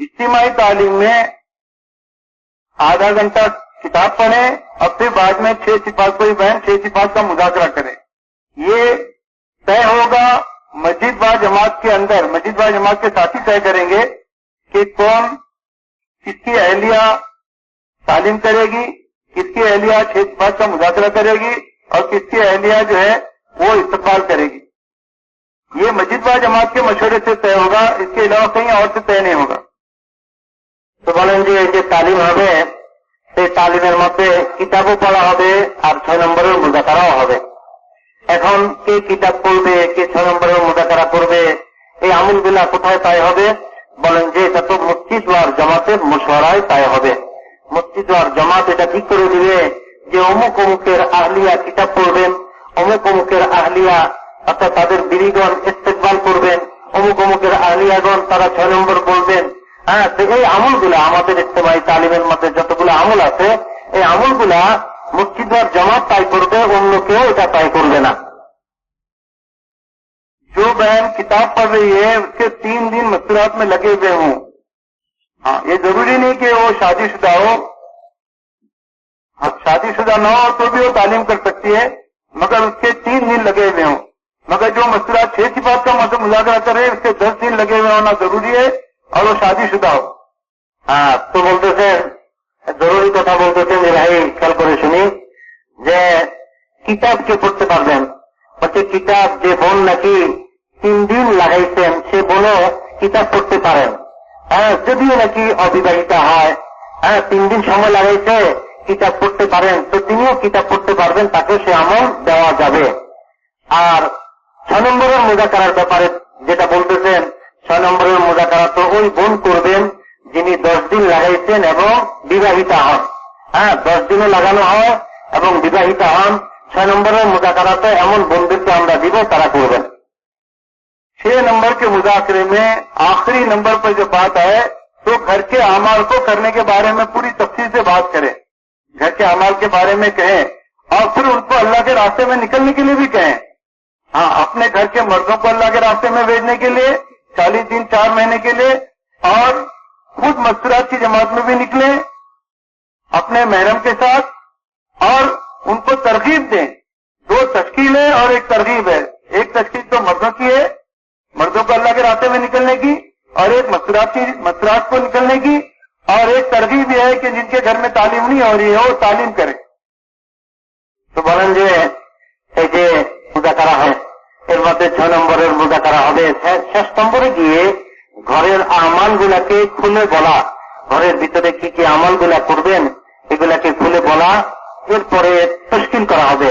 इज्तिमाही तालीम में आधा घंटा किताब पढ़े और फिर बाद में छह सिफात कोई बहन, छह सिफात का मुजाकरा करे। ये तय होगा मस्जिद व जमात के अंदर, मस्जिद व जमात के साथी तय करेंगे कि कौन किसकी अहलिया तालीम करेगी, किसकी अहलिया छह सिफात का मुजाकरा करेगी और किसकी अहलिया जो है वो इस्तेमाल करेगी। ये मस्जिद व जमात के मशवरे से तय होगा, इसके अलावा कहीं और से तय नहीं होगा। তো বলেন যে যে তালিম হবে, সেই তালিমের মধ্যে কিতাবও পড়া হবে আর ছয় নম্বরের মুজাকারাও হবে। এখন কে কিতাব পড়বে, কে ছয় নম্বরের মুজাকারা করবে এই আমলগুলা কোথায় তাই হবে? বলেন যে এটা তো মসজিদ আর জমাতের মশওয়ারায় তাই হবে। মসজিদ আর জমাত এটা ঠিক করে দিবে যে অমুক অমুকের আহলিয়া কিতাব পড়বেন, অমুক অমুকের আহলিয়া অর্থাৎ তাদের বিরিগণ ইস্তেকবাল করবেন, অমুক অমুকের আহলিয়াগণ তারা ছয় নম্বর হ্যাঁ তো এই আমলগুলা আমাদের ইস্তেমাই তালিমের মধ্যে যতগুলো আমল আছে এই আমলগুলা মসজিদ আর জমাত তাই করবে অন্য কেউ এটা তাই করবে না जो बहन किताब पढ़ रही है उसके तीन दिन मस्तूरात में लगे हुए हों हाँ ये जरूरी नहीं कि वो शादीशुदा हो हाँ, शादीशुदा न हो तो भी वो तालीम कर सकती है मगर उसके तीन दिन लगे हुए हों मगर जो मस्तूरात छह सिफात का मतलब मुजाकरा कर रहे हैं उसके दस दिन लगे हुए होना जरूरी है হলো সাজিশ দাও হ্যাঁ তো বলতেছেন জরুরি কথা বলতেছেন যে, ভাই, খেয়াল করে শুনি, যে কিতাব কে পড়তে পারবেন? হচ্ছে কিতাব যে বোন নাকি তিন দিন লাগাইছেন, সে বোনও কিতাব পড়তে পারেন হ্যাঁ যদিও নাকি অবিবাহিতা হয়। হ্যাঁ তিন দিন সময় লাগাইছে, কিতাব পড়তে পারেন। তো তিনিও কিতাব পড়তে পারবেন, তাকে সে আমল দেওয়া যাবে। আর ছ নম্বরের মোজাকার ব্যাপারে যেটা বলতেছেন, ছয় নম্বরের মোজাকার ওই বোন করবেন যিনি দশ দিন লাগাইছেন এবং বিবাহিতা হন হ্যাঁ দশ দিনে লাগানো হয় এবং বিবাহিতা হন ছয় নম্বরের মোজাকারা তো এমন বোনদেরকে আমরা দিব তারা করবেন छह नंबर के मुजाकरे में आखिरी नंबर पर जब बात आए तो घर के अमाल को करने के बारे में पूरी तफसील से बात करें घर के अमाल के बारे में कहें और फिर उनको अल्लाह के रास्ते में निकलने के लिए भी कहें हाँ अपने घर के मर्दों को अल्लाह के रास्ते में भेजने के लिए चालीस दिन चार महीने के लिए और खुद मस्तूरात की जमात में भी निकले अपने महरम के साथ और उनको तरगीब दें दो तश्कील है और एक तरगीब है एक तश्कील तो मर्दों की है मर्दों को अल्लाह के रास्ते में निकलने की और एक मस्तूरात की मस्तूरात को निकलने की और एक तरगीब यह है कि जिनके घर में तालीम नहीं हो रही है वो तालीम करे তো বলেন যে এই যে মোজাকারা হয় এর মধ্যে ছয় নম্বরের মোজাকারা হবে শে- শেষ নম্বরে গিয়ে ঘরের আমাল গুলাকে খুলে বলা। ঘরের ভিতরে কি কি আমালগুলা করবেন, এগুলাকে খুলে বলা। এরপরে তস্কিল করা হবে।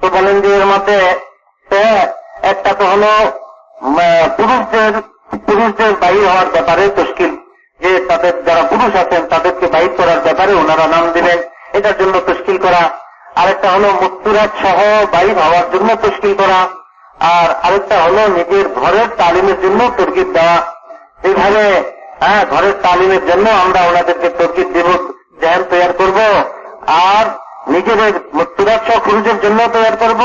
তো বলেন যে এর মধ্যে একটা তো হলো পুরুষদের পুরুষদের বাহির হওয়ার ব্যাপারে তস্কিল যে তাদের যারা পুরুষ আছেন, তাদেরকে বাহির করার ব্যাপারে ওনারা নাম দিলেন এটার জন্য তস্কিল করা। আরেকটা হলো মুক্তুরাত সহ বাহির হওয়ার জন্য তস্কিল করা। আর আরেকটা হলো নিজের ঘরের তালিমের জন্য তর্কিত দেওয়া। এইভাবে হ্যাঁ ঘরের তালিমের জন্য আমরা ওনাদেরকে তর্কিত দেব জ্ঞান তৈরি করব আর নিজেদের মুক্তুরাত সহ পুরুষের জন্য তৈরি করব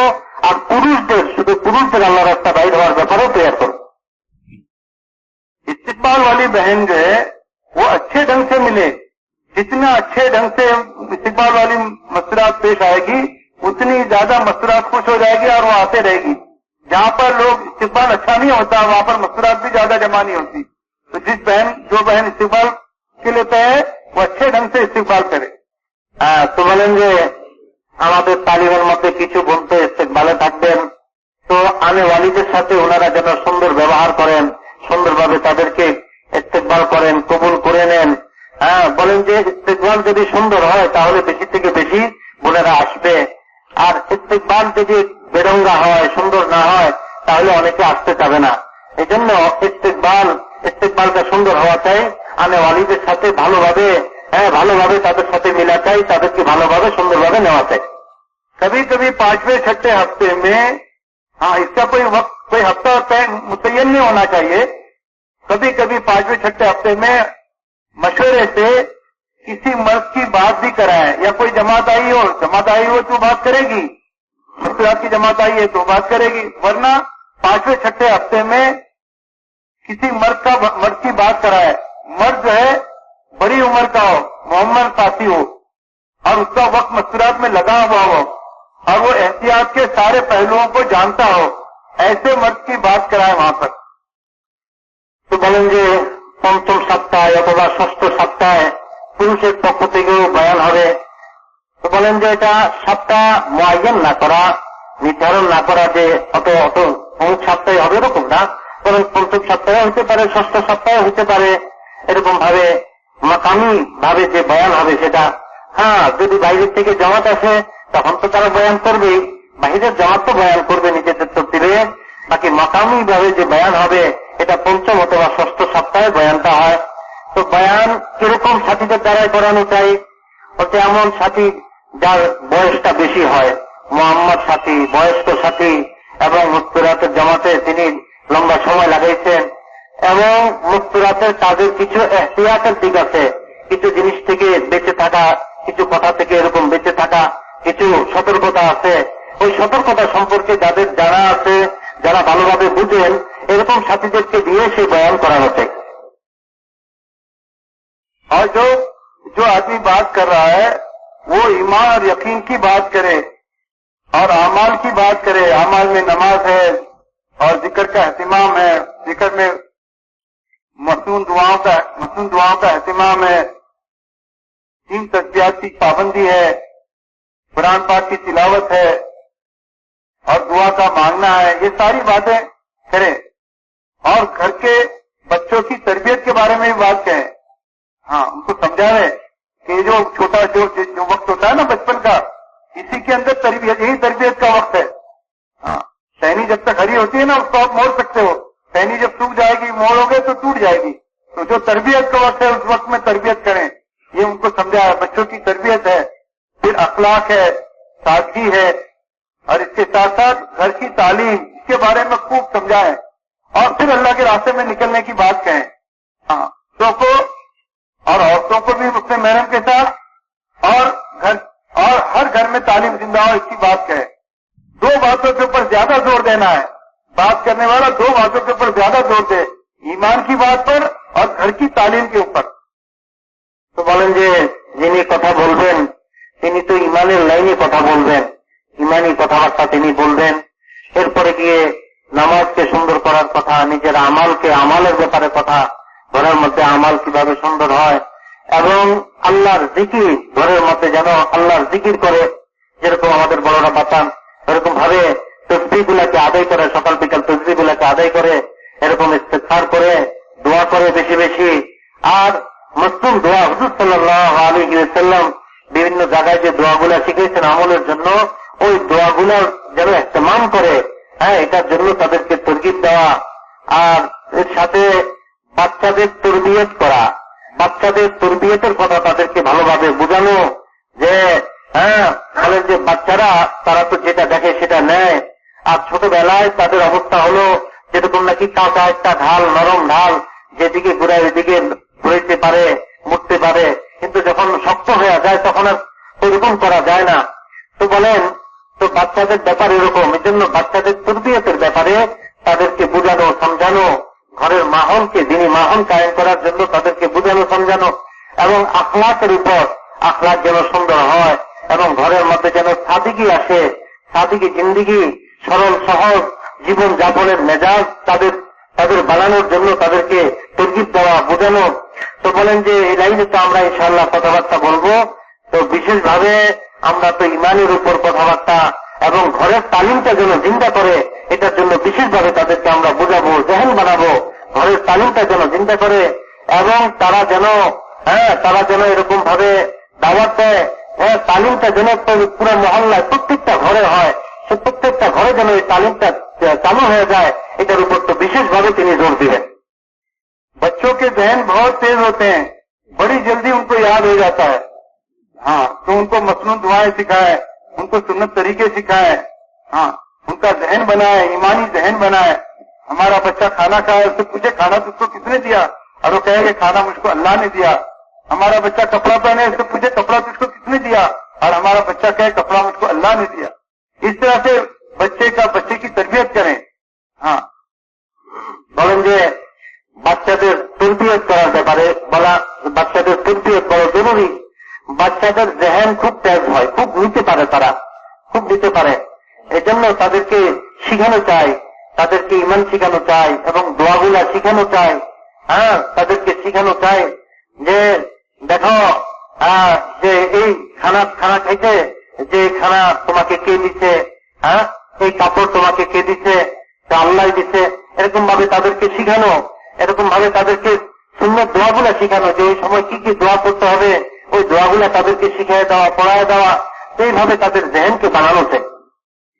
আর পুরুষদের শুধু পুরুষদের আল্লাহ রাস্তা বাইর হওয়ার ব্যাপারেও তৈরি করব इस्तेमाल वाली बहन जो है वो अच्छे ढंग से मिले जितना अच्छे ढंग से इस्तेमाल वाली मसरात पेश आएगी उतनी ज्यादा मसरात खुश हो जाएगी और वो आते रहेगी जहाँ पर लोग इस्तेमाल अच्छा नहीं होता वहाँ पर मसरात भी ज्यादा जमा नहीं होती तो जिस बहन जो बहन इस्तेमाल के लिए तय है वो अच्छे ढंग से इस्तेमाल करे হ্যাঁ, তো বলেন যে আমাদের তালিমের মধ্যে কিছু বলতে ইস্তেকবালে থাকবেন তো আমি ওয়ালিদের সাথে ওনারা যেন সুন্দর ব্যবহার করেন সুন্দরভাবে তাদেরকে ইস্তেকবাল করেন কবুল করে নেন হ্যাঁ বলেন যে ইস্তেকবাল যদি সুন্দর হয় তাহলে বেশি থেকে বেশি বোনেরা আসবে আর ইস্তেকবাল যদি বেরঙ্গা হয় সুন্দর না হয় তাহলে অনেকে আসতে চাবে না এই জন্য ইস্তেকবাল ইস্তেকবালটা সুন্দর হওয়া চাই আমি ওয়ালিদের সাথে ভালোভাবে হ্যাঁ ভালোভাবে তাদের সাথে মিলা চাই তাদেরকে ভালোভাবে সুন্দরভাবে নেওয়া চাই कभी कभी पांचवें छठे हफ्ते में हाँ इसका कोई वक्त कोई हफ्ता तय मुतयन नहीं होना चाहिए कभी कभी पांचवें छठे हफ्ते में मशवरे से किसी मर्द की बात भी कराए या कोई जमात आई हो जमात आई हो तो बात करेगी मुस्लिम की जमात आई है तो बात करेगी वरना पांचवें छठे हफ्ते में किसी मर्द का मर्द की बात कराए मर्द जो है बड़ी उम्र का हो मोहम्मद साथी हो और उसका वक्त मस्तूरात में लगा हुआ हो और वो एहतियात के सारे पहलुओं को जानता हो ऐसे मर्द की बात कराए वहां पर তো বলেন যে পঞ্চম সপ্তাহে অথবা ষষ্ঠ সপ্তাহে পুরুষের পক্ষ থেকেও বয়ান হবে তো বলেন যে এটা সপ্তাহ মোয়াইন না করা নির্ধারণ না করা যে অত অত অমুক সপ্তাহে হবে এরকম না বরং পঞ্চম সপ্তাহে হতে পারে, ষষ্ঠ সপ্তাহে হতে পারে, এরকম ভাবে মাকামি ভাবে যে বয়ান হবে সেটা। হ্যাঁ যদি বাইরের থেকে জামাত আসে, তখন তো তারা বয়ান করবেই। বাহিরের জামাত তো বয়ান করবে নিজেদের তরতিবে বাকি মাকামি ভাবে যে বয়ান হবে, এটা পঞ্চম অথবা ষষ্ঠ সপ্তাহে বয়ানটা হয়। তো বয়ান কীরকম সাথীদের দ্বারাই করানো চাই? বলতে এমন সাথী যার বয়সটা বেশি হয়। মোহাম্মদ সাথী, বয়স্ক সাথী এবং মুস্তুরাতের জমাতে তিনি লম্বা সময় লাগাইছেন এবং মুস্তুরাতের তাদের কিছু এহতিয়াতের দিক আছে কিছু জিনিস থেকে বেঁচে থাকা কিছু কথা থেকে এরকম বেঁচে থাকা কিছু সতর্কতা আছে ওই সতর্কতা সম্পর্কে যাদের জানা আছে যারা ভালোভাবে বুঝেন এরকম সাথীদেরকে দিয়ে সেই বয়ান করানো চাই और जो जो आदमी बात कर रहा है वो ईमान और यकीन की बात करे और अमाल की बात करे अमाल में नमाज है और ज़िक्र का एहतमाम है ज़िक्र में मसनून दुआओं का मसनून दुआओं का एहतमाम है। तीन तस्बियात की पाबंदी है कुरान पाक की तिलावत है और दुआ का मांगना है। ये सारी बातें करें। और घर के बच्चों की तरबियत के बारे में भी बात कहें हाँ उनको समझा रहे कि जो छोटा जो, जो वक्त होता है ना बचपन का इसी के अंदर तरबियत यही तरबियत का वक्त है। हाँ। सैनी जब तक हरी होती है ना, उसको आप मोड़ सकते हो। सैनी जब सूख जाएगी, मोड़ोगे तो टूट जाएगी। तो जो तरबियत का वक्त है, उस वक्त में तरबियत करें। ये उनको समझाया, बच्चों की तरबियत है। फिर अखलाक है, सादगी है। और इसके साथ साथ घर की तालीम, इसके बारे में खूब समझाएँ। और फिर अल्लाह के रास्ते में निकलने की बात कहें। तो को और औरतों को भी उससे महरम के साथ और घर, और हर घर में तालीम ज़िंदा हो, इसकी बात कहे। ज्यादा जोर देना है बात करने वाला दो बातों के ऊपर ज्यादा जोर दे ईमान की बात पर और घर की तालीम के ऊपर তো বলেন যে যিনি কথা বলবেন তিনি তো ইমানের লাইনে কথা বলবেন ইমানি কথাবার্তা তিনি বলবেন এরপরে গিয়ে নামাজকে সুন্দর করার কথা নিজের আমালকে আমালের ব্যাপারে কথা ঘরের মধ্যে আমাল কিভাবে সুন্দর হয় এবং আল্লাহর জিকির ঘরের মধ্যে যেন আল্লাহর জিকির করে যেরকম আমাদের বড়রা বাতান এরকম ভাবে তসবি গুলাকে আদায় করে, সকাল বিকাল তসবি গুলাকে আদায় করে, এরকম ইস্তেফার করে, দোয়া করে বেশি বেশি। আর মুসলিম দোয়া হুজুর সাল্লাহ সাল্লাম বিভিন্ন জায়গায় যে দোয়াগুলা শিখেছেন আমলের জন্য, ওই দোয়াগুলোর যেন ইস্তেমাম করে হ্যাঁ এটার জন্য তাদেরকে তরগিব দেওয়া। আর এর সাথে বাচ্চাদের তরবিয়ত করা। বাচ্চাদের তরবিয়তের কথা তাদেরকে ভালোভাবে বোঝানো যে হ্যাঁ যে বাচ্চারা, তারা তো যেটা দেখে সেটা নেয়। আর ছোটবেলায় তাদের অবস্থা হলো যেরকম নাকি কাঁচা একটা ঢাল, নরম ঢাল, যেদিকে ঘুরায় ওইদিকে ঘুরাইতে পারে, মুড়তে পারে। কিন্তু যখন শক্ত হয়ে যায় তখন আর ওইরকম করা যায় না। তো বলেন, তো বাচ্চাদের ব্যাপার এরকম এই জন্য বাচ্চাদের তরবিয়তের ব্যাপারে তাদেরকে বোঝানো, সমঝানো, ঘরের মাহনকে, যিনি মাহন কায়েম করার জন্য তাদেরকে বোঝানো, সমঝানো এবং আখলাকের উপর আখলাক যেন সুন্দর হয় এবং ঘরের মধ্যে যেন সাদিকি আসে সাদিকি জিন্দিগি সরল, সহজ জীবন যাপনের মেজাজ তাদের তাদের বানানোর জন্য তাদেরকে তরগিব দেওয়া, বোঝানো। তো বলেন যে, এই লাইনে তো আমরা ইনশাল্লাহ কথাবার্তা বলব। তো বিশেষভাবে আমরা তো ইমানের উপর কথাবার্তা এবং ঘরের তালিমটা যেন জিন্দা করে, এটার জন্য বিশেষভাবে তাদেরকে আমরা বোঝাবো, জেহেন বানাবো। ঘরের তালিমটা যেন চিন্তা করে এবং তারা যেন হ্যাঁ তারা যেন এরকম ভাবে দাওয়াত দেয়। হ্যাঁ তালিমটা যেন পুরো মহল্লায় প্রত্যেকটা ঘরে হয়। প্রত্যেকটা ঘরে যেন এই তালিমটা চালু হয়ে যায় এটার উপর তো বিশেষভাবে তিনি জোর দিবেন बच्चों के जहन बहुत तेज होते हैं बड़ी जल्दी उनको याद हो जाता है हाँ तो उनको मसनून दुआएं सिखाए उनको सुन्नत तरीके सिखाए हाँ उनका जहन बनाए ईमानी जहन बनाए हमारा बच्चा खाना खाए उससे पूछे खाना तो उसको किसने दिया और वो कहे कि खाना मुझको अल्लाह ने दिया हमारा बच्चा कपड़ा पहने उससे पूछे कपड़ा तुझको किसने दिया और हमारा बच्चा कहे कपड़ा मुझको अल्लाह ने दिया इस तरह से बच्चे का बच्चे की तरबियत करें हाँ বলেন যে বাচ্চাদের তরবিয়ত করার ব্যাপারে বলা বাচ্চাদের তরবিয়ত বড় জরুরি বাচ্চাদের জেহেন খুব তেজ হয় খুব নিতে পারে তারা খুব নিতে পারে এজন্য তাদেরকে শিখানো চাই তাদেরকে ইমান শিখানো চাই এবং দোয়াগুলা শিখানো চাই হ্যাঁ তাদেরকে শিখানো চাই যে দেখো আহ, যে এই খানা খানা খাইতে যে এই খানা তোমাকে কে দিছে হ্যাঁ এই কাপড় তোমাকে কে দিছে? আল্লাহ দিছে। এরকম ভাবে তাদেরকে শিখানো এরকম ভাবে তাদেরকে সুন্দর দোয়াগুলা শিখানো, যে এই সময় কি কি দোয়া করতে হবে, ওই দোয়াগুলা তাদেরকে শিখিয়ে দেওয়া, পড়ায় দেওয়া এইভাবে তাদের জেহেনকে বানানো চাই